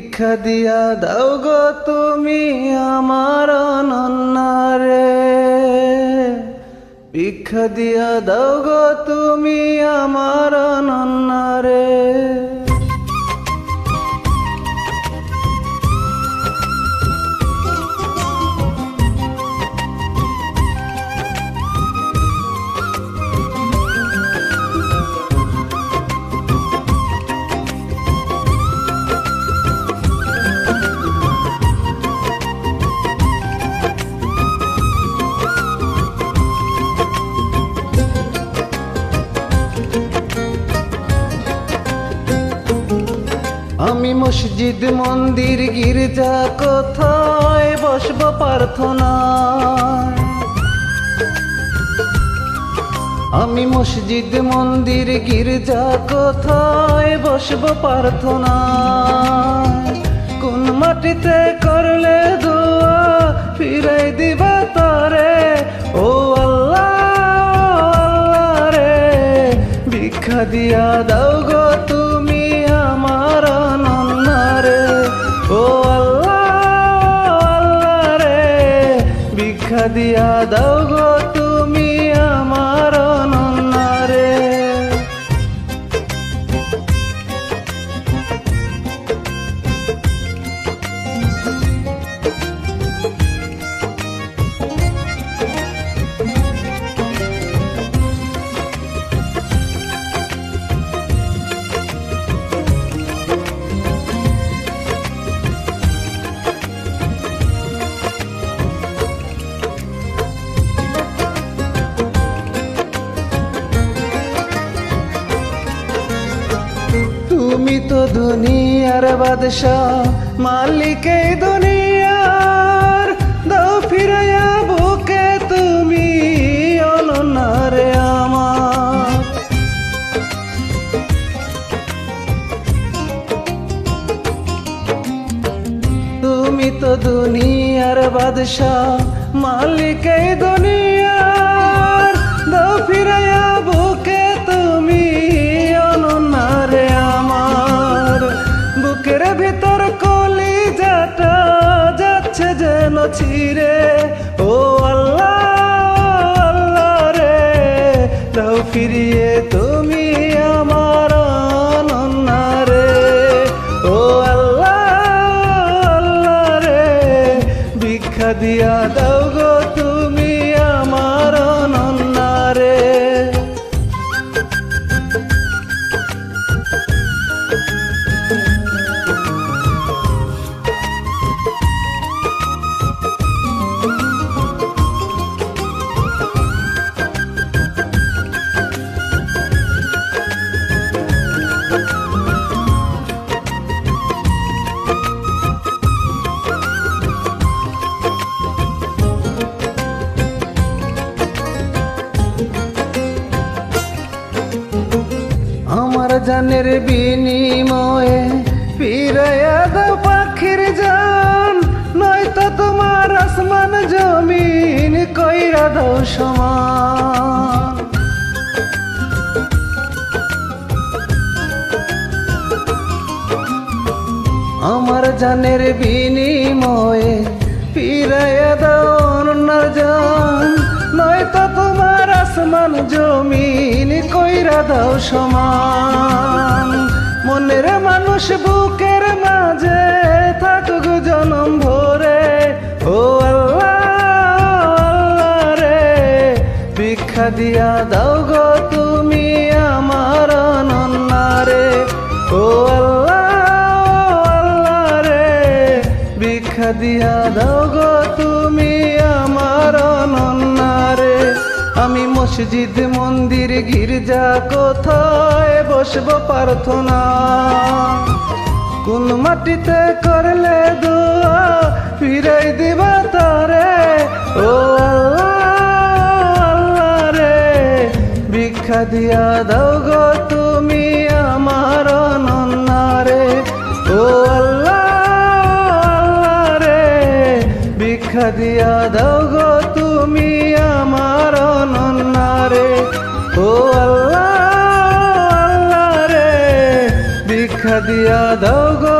ভিক্ষা দিয়া দাও গো তুমি আমার অনন্যারে। ভিক্ষা দিয়া দাও গো তুমি আমার অনন্যারে। আমি মসজিদ, মন্দির, গির্জা কোথায়? বসবো প্রার্থনায় আমি মসজিদ, মন্দির, গির্জা কোথায়? বসব প্রার্থনায় কোন মাটিতে করলে দোয়া? ফিরাই দিবা তারে। ও আল্লাহ রে, ভিক্ষা দিয়া দাও গো। ভিক্ষা দিয়া দাও গো তুমি। তুমি তো দুনিয়ার বাদশাহ, মালিক এই দুনিয়ার দাও ফিরাইয়া বুকে তুমি অননারে আমার। তুমি তো দুনিয়ার বাদশাহ, মালিক এই দুনিয়ার দাও ফিরাইয়া বুকের ভিতর কলি যাটা যাচ্ছে যেন ছিরে ও আল্লাহ রে, দাও ফিরিয়ে তুমি আমার অননারে ও আল্লাহ আল্লাহ রে, ভিক্ষা দিয়া দাও গো জানের বিনিময়ে ফিরাইয়া দাও পাখির জান। নয়তো তোমার আসমান জমিন কইরা দাও সমান। আমার জানের বিনিময়ে ফিরাইয়া দাও অনন্যার জান। নয়তো তোমার আসমান জমিন দাও সমান। মনের মানুষ বুকের মাঝে থাকুক জনম ভরে। ও আল্লাহ রে, ভিক্ষা দিয়া দাও গো তুমি আমার অনন্যারে ও আল্লাহ আল্লাহ রে, ভিক্ষা দিয়া দাও গো তুমি মসজিদ মন্দির, গির্জা কোথায়? বসবো প্রার্থনা। কোন মাটিতে করলে দোয়া? ফিরাই দিবা তারে। ও আল্লাহ রে। ভিক্ষা দিয়া দাও গো তুমি আমার অনন্যারে ও আল্লাহ আল্লাহ রে। ভিক্ষা দিয়া দাও গো আল্লাহ রে ভিক্ষা দিয়া দাও গো তুমি